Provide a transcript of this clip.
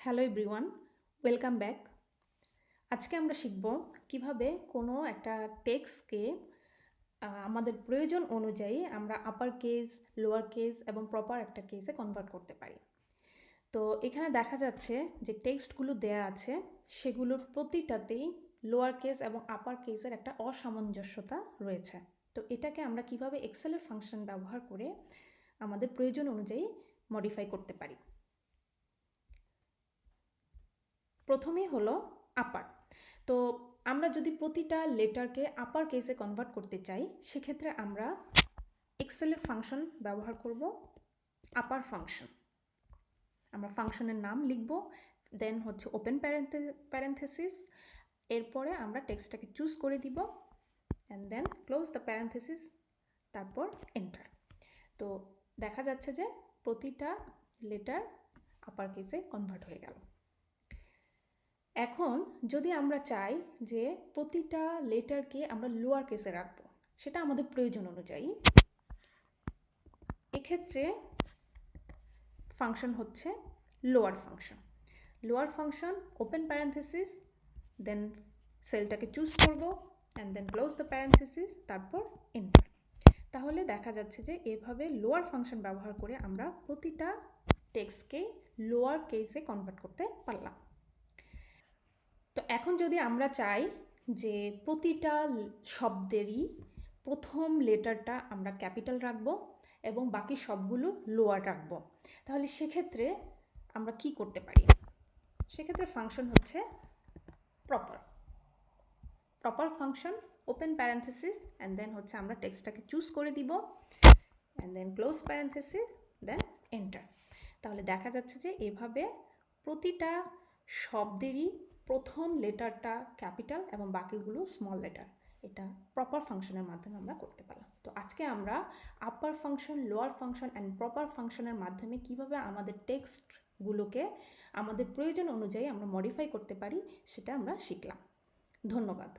Hello everyone, welcome back. আজকে আমরা শিখব কীভাবে কোনো একটা টেক্সটকে আমাদের প্রয়োজন অনুযায়ী আমরা আপার কেস লোয়ার কেস এবং প্রপার একটা কেসে কনভার্ট করতে পারি। তো এখানে দেখা যাচ্ছে যে টেক্সটগুলো দেয়া আছে, সেগুলোর প্রতিটাতেই লোয়ার কেস এবং আপার কেসের একটা অসামঞ্জস্যতা রয়েছে। তো এটাকে আমরা কীভাবে এক্সেলের ফাংশন ব্যবহার করে আমাদের প্রয়োজন অনুযায়ী মডিফাই করতে পারি। প্রথমেই হলো আপার তো আমরা যদি প্রতিটা লেটারকে আপার কেসে কনভার্ট করতে চাই, সেক্ষেত্রে আমরা এক্সেলের ফাংশন ব্যবহার করব আপার ফাংশন আমরা ফাংশনের নাম লিখব দেন হচ্ছে ওপেন প্যারেন্থেসিস এরপরে আমরা টেক্সটটাকে চুজ করে দিব and then close the parenthesis তারপর এন্টার তো দেখা যাচ্ছে যে প্রতিটা লেটার আপার কেসে কনভার্ট হয়ে গেল। এখন যদি আমরা চাই যে প্রতিটা লেটারকে আমরা লোয়ার কেসে রাখব, সেটা আমাদের প্রয়োজন অনুযায়ী, এক্ষেত্রে ফাংশন হচ্ছে lower function lower function open parenthesis then সেলটাকে choose করব and then close the parenthesis তারপর এন্টার তাহলে দেখা যাচ্ছে যে এভাবে লোয়ার ফাংশন ব্যবহার করে আমরা প্রতিটা টেক্সটকে লোয়ার কেসে কনভার্ট করতে পারলাম। এখন যদি আমরা চাই যে প্রতিটা শব্দেরই প্রথম লেটারটা আমরা ক্যাপিটাল রাখব এবং বাকি সবগুলো লোয়ার রাখব, তাহলে সেক্ষেত্রে আমরা কি করতে পারি? সেক্ষেত্রে ফাংশন হচ্ছে proper. Proper function, open parenthesis and then হচ্ছে আমরা টেক্সটটাকে চুজ করে দিব and then close parenthesis then enter. তাহলে দেখা যাচ্ছে যে এভাবে প্রতিটা শব্দেরই প্রথম লেটারটা ক্যাপিটাল এবং বাকিগুলো স্মল লেটার এটা প্রপার ফাংশনের মাধ্যমে আমরা করতে পারলাম। তো আজকে আমরা upper function lower function and proper ফাংশনের মাধ্যমে কীভাবে আমাদের টেক্সটগুলোকে আমাদের প্রয়োজন অনুযায়ী আমরা মডিফাই করতে পারি, সেটা আমরা শিখলাম। ধন্যবাদ।